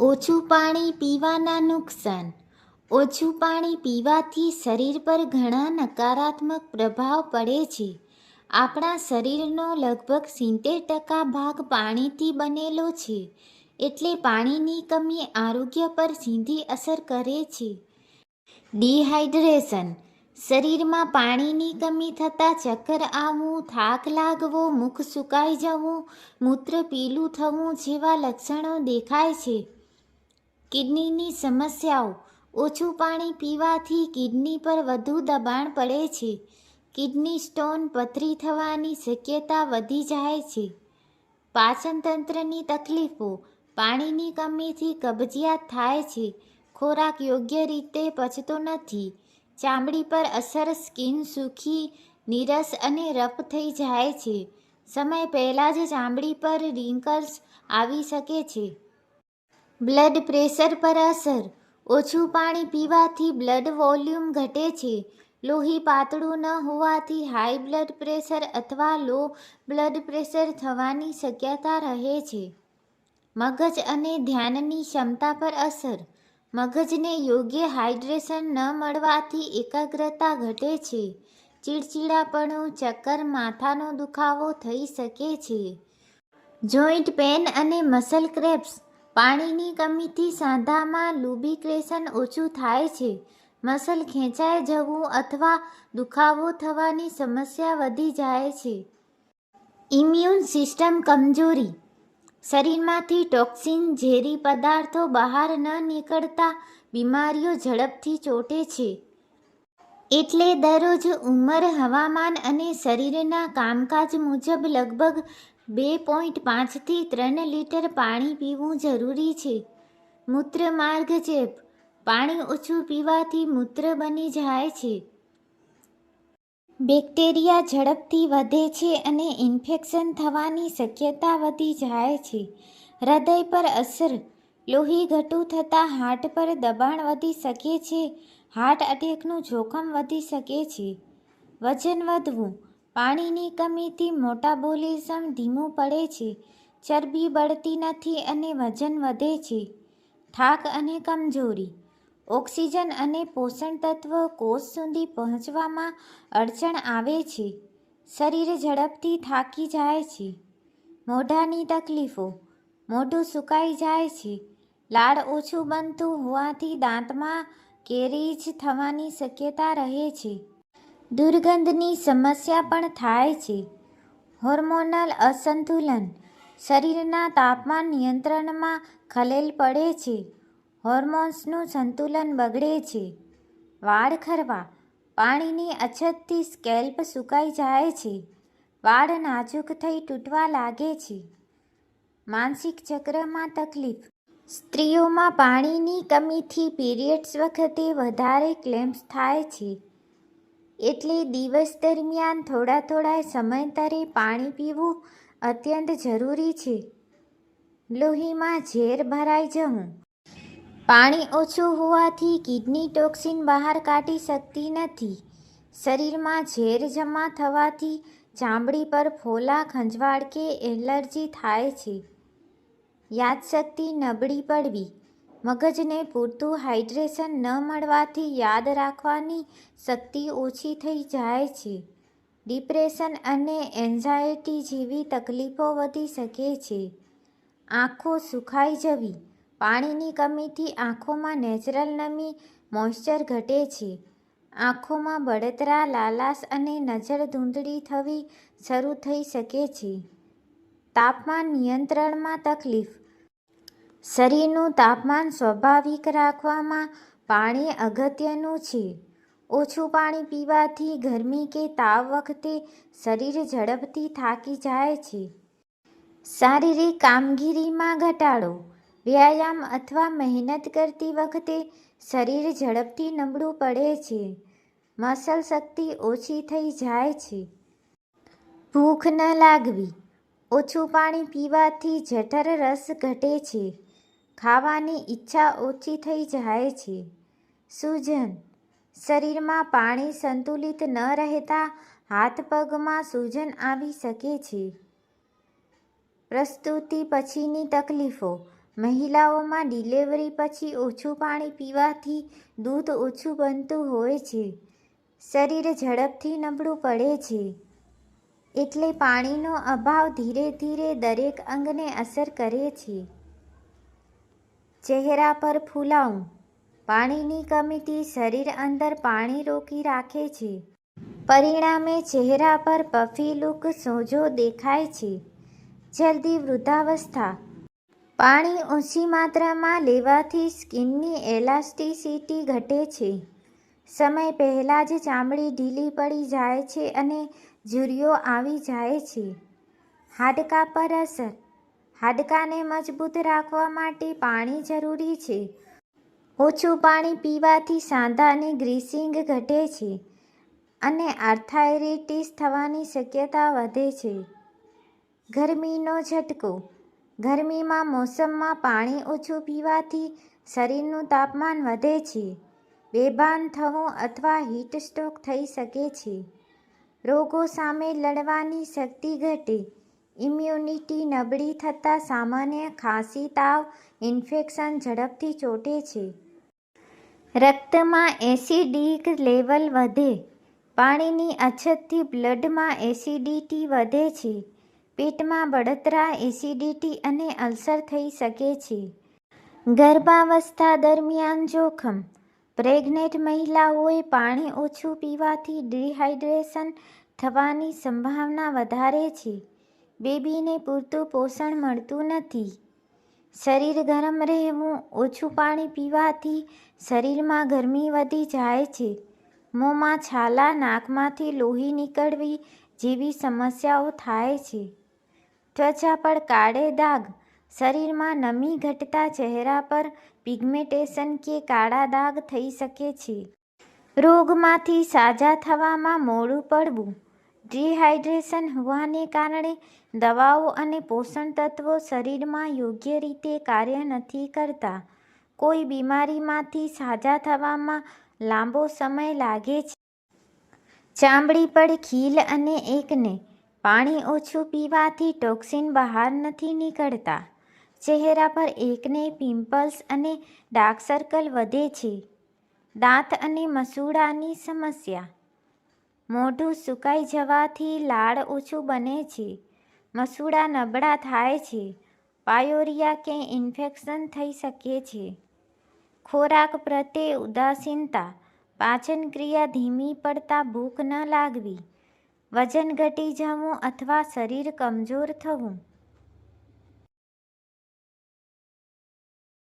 ઓછું પાણી પીવાના નુકસાન. ઓછું પાણી પીવાથી શરીર પર ઘણા નકારાત્મક પ્રભાવ પડે છે. આપણા શરીરનો લગભગ સિત્તેર ટકા ભાગ પાણીથી બનેલો છે, એટલે પાણીની કમી આરોગ્ય પર સીધી અસર કરે છે. ડિહાઇડ્રેશન. શરીરમાં પાણીની કમી થતાં ચક્કર આવવું, થાક લાગવો, મુખ સુકાઈ જવું, મૂત્ર પીલું થવું જેવા લક્ષણો દેખાય છે. કિડનીની સમસ્યાઓ. ઓછું પાણી પીવાથી કિડની પર વધુ દબાણ પડે છે. કિડની સ્ટોન પથરી થવાની શક્યતા વધી જાય છે. પાચનતંત્રની તકલીફો. પાણીની કમીથી કબજિયાત થાય છે. ખોરાક યોગ્ય રીતે પચતો નથી. ચામડી પર અસર સ્કિન સૂકી નીરસ અને રફ થઈ જાય છે. સમય પહેલાં જ ચામડી પર રિંકલ્સ આવી શકે છે. બ્લડ પ્રેશર પર અસર. ઓછું પાણી પીવાથી બ્લડ વોલ્યુમ ઘટે છે. લોહી પાતળું ન હોવાથી હાઈ બ્લડ પ્રેશર અથવા લો બ્લડ પ્રેશર થવાની શક્યતા રહે છે. મગજ અને ધ્યાનની ક્ષમતા પર અસર. મગજને યોગ્ય હાઇડ્રેશન ન મળવાથી એકાગ્રતા ઘટે છે. ચીડચીડાપણું, ચક્કર, માથાનો દુખાવો થઈ શકે છે. જોઈન્ટ પેન અને મસલ ક્રેપ્સ પાણીની કમીથી સાંધામાં લુબ્રિકેશન ઓછું થાય છે. મસલ ખેંચાઈ જવું અથવા દુખાવો થવાની સમસ્યા વધી જાય છે. ઇમ્યુન સિસ્ટમ કમજોરી. શરીરમાંથી ટોક્સિન, ઝેરી પદાર્થો બહાર ન નીકળતા બીમારીઓ ઝડપથી ચોટે છે. એટલે દરરોજ ઉંમર, હવામાન અને શરીરના કામકાજ મુજબ લગભગ બે પોઈન્ટ પાંચથી ત્રણ લીટર પાણી પીવું જરૂરી છે. મૂત્રમાર્ગ ચેપ. પાણી ઓછું પીવાથી મૂત્ર બની જાય છે. બેક્ટેરિયા ઝડપથી વધે છે અને ઇન્ફેક્શન થવાની શક્યતા વધી જાય છે. હૃદય પર અસર. લોહી ઘટું થતાં હાર્ટ પર દબાણ વધી શકે છે. હાર્ટ અટેકનું જોખમ વધી શકે છે. વજન વધવું. પાણીની કમીથી મોટાબોલિઝમ ધીમું પડે છે, ચરબી બળતી નથી અને વજન વધે છે. થાક અને કમજોરી, ઓક્સિજન અને પોષણ તત્વ કોષ સુધી પહોંચવામાં અડચણ આવે છે. શરીર ઝડપથી થાકી જાય છે. મોઢાની તકલીફો, મોઢું સુકાઈ જાય છે. લાળ ઓછું બનતું હોવાથી દાંતમાં કેરીજ થવાની શક્યતા રહે છે. દુર્ગંધની સમસ્યા પણ થાય છે. હોર્મોનલ અસંતુલન શરીરના તાપમાન નિયંત્રણમાં ખલેલ પડે છે. હોર્મોન્સનું સંતુલન બગડે છે. વાળ ખરવા, પાણીની અછતથી સ્કેલ્પ સુકાઈ જાય છે. વાળ નાજુક થઈ તૂટવા લાગે છે. માનસિક ચક્રમાં તકલીફ. સ્ત્રીઓમાં પાણીની કમીથી પીરિયડ્સ વખતે વધારે ક્લેમ્સ થાય છે. એટલે દિવસ દરમિયાન થોડા થોડા સમયાંતરે પાણી પીવું અત્યંત જરૂરી છે. લોહીમાં ઝેર ભરાઈ જવું. પાણી ઓછું હોવાથી કિડની ટોક્સિન બહાર કાઢી શકતી નથી. શરીરમાં ઝેર જમા થવાથી ચામડી પર ફોલા ખંજવાળ કે એલર્જી થાય છે. યાદશક્તિ નબળી પડવી. મગજને પૂરતું હાઇડ્રેશન ન મળવાથી યાદ રાખવાની શક્તિ ઓછી થઈ જાય છે. ડિપ્રેશન અને એન્ઝાયટી જેવી તકલીફો વધી શકે છે. આંખો સુખાઈ જવી, પાણીની કમીથી આંખોમાં નેચરલ નમી, મોઇશ્ચર ઘટે છે. આંખોમાં બળતરા, લાલાશ અને નજર ધૂંધળી થવી શરૂ થઈ શકે છે. તાપમાન નિયંત્રણમાં તકલીફ શરીરનું તાપમાન સ્વાભાવિક રાખવામાં પાણી અગત્યનું છે. ઓછું પાણી પીવાથી ગરમી કે તાવ વખતે શરીર ઝડપથી થાકી જાય છે. શારીરિક કામગીરીમાં ઘટાડો, વ્યાયામ અથવા મહેનત કરતી વખતે શરીર ઝડપથી નબળું પડે છે. મસલ શક્તિ ઓછી થઈ જાય છે. ભૂખ ન લાગવી, ઓછું પાણી પીવાથી જઠર રસ ઘટે છે. ખાવાની ઈચ્છા ઓછી થઈ જાય છે. સૂજન. શરીરમાં પાણી સંતુલિત ન રહેતા હાથ પગમાં સૂજન આવી શકે છે. પ્રસ્તુતિ પછીની તકલીફો. મહિલાઓમાં ડિલિવરી પછી ઓછું પાણી પીવાથી દૂધ ઓછું બનતું હોય છે. શરીર ઝડપથી નબળું પડે છે. એટલે પાણીનો અભાવ ધીરે ધીરે દરેક અંગને અસર કરે છે. ચહેરા પર ફૂલાવું પાણીની કમીથી શરીર અંદર પાણી રોકી રાખે છે. પરિણામે ચહેરા પર પફી લુક સોજો દેખાય છે. જલ્દી વૃદ્ધાવસ્થા. પાણી ઓછી માત્રામાં લેવાથી સ્કિનની એલાસ્ટિસિટી ઘટે છે. સમય પહેલાં જ ચામડી ઢીલી પડી જાય છે અને ઝુરિયો આવી જાય છે. હાડકાં પર અસર. હાડકાને મજબૂત રાખવા માટે પાણી જરૂરી છે. ઓછું પાણી પીવાથી સાંધાની ગ્રીસિંગ ઘટે છે અને આર્થાઇરિટીસ થવાની શક્યતા વધે છે. ગરમીનો ઝટકો. ગરમીમાં મોસમમાં પાણી ઓછું પીવાથી શરીરનું તાપમાન વધે છે. બેભાન થવું અથવા હીટ સ્ટ્રોક થઈ શકે છે. રોગો સામે લડવાની શક્તિ ઘટે. ઇમ્યુનિટી નબળી થતાં સામાન્ય ખાંસી તાવ ઇન્ફેક્શન ઝડપથી ચોંટે છે. રક્તમાં એસિડિક લેવલ વધે. પાણીની અછતથી બ્લડમાં એસિડિટી વધે છે. પેટમાં બળતરા, એસિડિટી અને અલ્સર થઈ શકે છે. ગર્ભાવસ્થા દરમિયાન જોખમ. પ્રેગ્નેન્ટ મહિલાઓએ પાણી ઓછું પીવાથી ડિહાઇડ્રેશન થવાની સંભાવના વધારે છે. બેબીને પૂરતું પોષણ મળતું નથી. શરીર ગરમ રહેવું, ઓછું પાણી પીવાથી શરીરમાં ગરમી વધી જાય છે. મોંમાં છાલા, નાકમાંથી લોહી નીકળવી જેવી સમસ્યાઓ થાય છે. ત્વચા પર કાળે દાગ, શરીરમાં નમી ઘટતા ચહેરા પર પિગમેન્ટેશન કે કાળા દાગ થઈ શકે છે. રોગમાંથી સાજા થવામાં મોડું પડવું. ડિહાઇડ્રેશન હોવાને કારણે દવાઓ અને પોષણ તત્વો શરીરમાં યોગ્ય રીતે કાર્ય નથી કરતા. કોઈ બીમારીમાંથી સાજા થવામાં લાંબો સમય લાગે છે. ચામડી પર ખીલ અને એકને પાણી ઓછું પીવાથી ટોક્સિન બહાર નથી નીકળતા. ચહેરા પર એકને પિમ્પલ્સ અને ડાર્ક સર્કલ વધે છે. દાંત અને મસૂડાની સમસ્યા. મોઢું સુકાઈ જવાથી લાળ ઓછું બને છે. મસૂડા નબળા થાય છે. પાયોરિયા કે ઇન્ફેક્શન થઈ શકે છે. ખોરાક પ્રત્યે ઉદાસીનતા પાચન ક્રિયા ધીમી પડતા ભૂખ ન લાગવી, વજન ઘટી જવું અથવા શરીર કમજોર થવું.